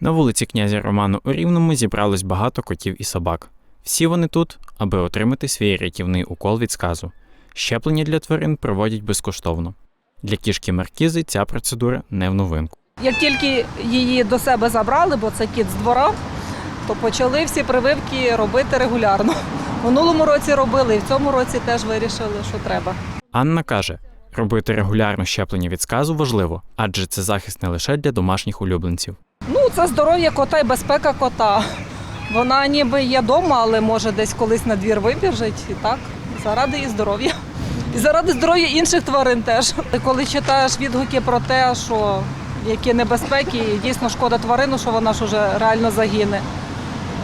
На вулиці князя Роману у Рівному зібралось багато котів і собак. Всі вони тут, аби отримати свій рятівний укол від сказу. Щеплення для тварин проводять безкоштовно. Для кішки Маркізи ця процедура не в новинку. Як тільки її до себе забрали, бо це кіт з двора, то почали всі прививки робити регулярно. В минулому році робили і в цьому році теж вирішили, що треба. Анна каже, робити регулярно щеплення від сказу важливо, адже це захист не лише для домашніх улюбленців. Ну, це здоров'я кота і безпека кота. Вона ніби є вдома, але може десь колись на двір вибіжить. І так, заради її здоров'я. І заради здоров'я інших тварин теж. Ти Коли читаєш відгуки про те, що які небезпеки, і дійсно шкода тварину, що вона ж уже реально загине.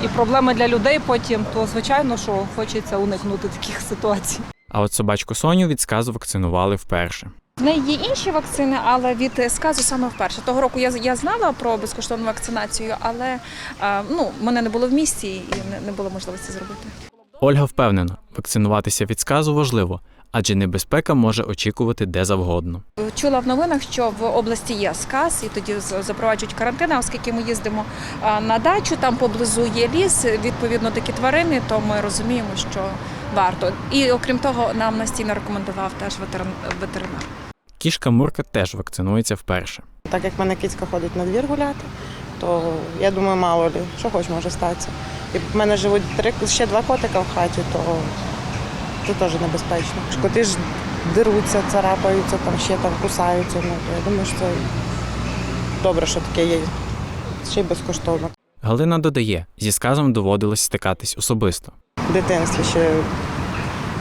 І проблеми для людей потім, то звичайно, що хочеться уникнути таких ситуацій. А от собачку Соню від сказу вакцинували вперше. В неї є інші вакцини, але від сказу саме вперше. Того року я, я знала про безкоштовну вакцинацію, але ну, мене не було в місті і не, було можливості зробити. Ольга впевнена, вакцинуватися від сказу важливо, адже небезпека може очікувати де завгодно. Чула в новинах, що в області є сказ, і тоді запроваджують карантин. Оскільки ми їздимо на дачу, там поблизу є ліс, відповідно такі тварини, то ми розуміємо, що варто. І окрім того, нам настійно рекомендував теж ветерин- ветеринар. Кішка Мурка теж вакцинується вперше. Так як в мене кицька ходить на двір гуляти, то я думаю, мало ли, що хоч може статися. І в мене живуть три, ще два котика в хаті, то це теж небезпечно. Коти ж деруться, царапаються, там ще там кусаються. Ну, я думаю, що це добре, що таке є. Ще й безкоштовно. Галина додає, зі сказом доводилось стикатись особисто. В дитинстві ще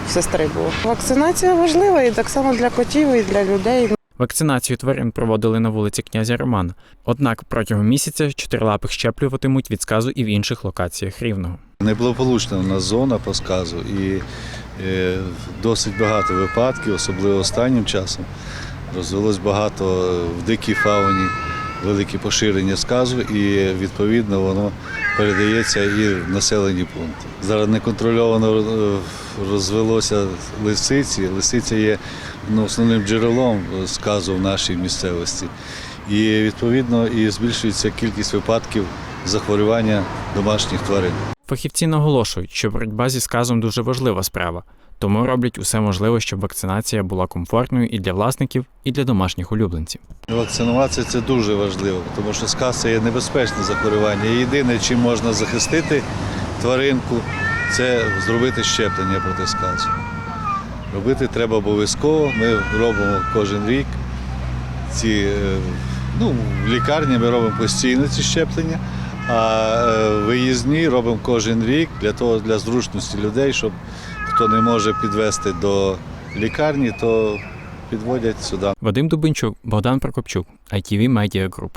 сестри було. Вакцинація важлива і так само для котів, і для людей. Вакцинацію тварин проводили на вулиці князя Романа. Однак протягом місяця чотирилапих щеплюватимуть від сказу і в інших локаціях рівного. Неблагополучна у нас зона по сказу і е, досить багато випадків, особливо останнім часом. Розвелось багато в дикій фауні, велике поширення сказу, і відповідно воно передається і в населені пункти. Зараз неконтрольовано е, розвелося лисиці. Лисиця є ну, основним джерелом е, сказу в нашій місцевості. І відповідно і збільшується кількість випадків захворювання домашніх тварин. Фахівці наголошують, що боротьба зі сказом дуже важлива справа, тому роблять усе можливе, щоб вакцинація була комфортною і для власників, і для домашніх улюбленців. Вакцинуватися це дуже важливо, тому що сказ це є небезпечне захворювання. Єдине, чим можна захистити тваринку, це зробити щеплення проти сказу. Робити треба обов'язково. Ми робимо кожен рік. Ці, е, ну, в лікарні ми робимо постійно ці щеплення, а е, виїзні робимо кожен рік для того, для зручності людей, щоб хто не може підвести до лікарні, то підводять сюди. Вадим Дубинчук, Богдан Прокопчук, ITV Media Group.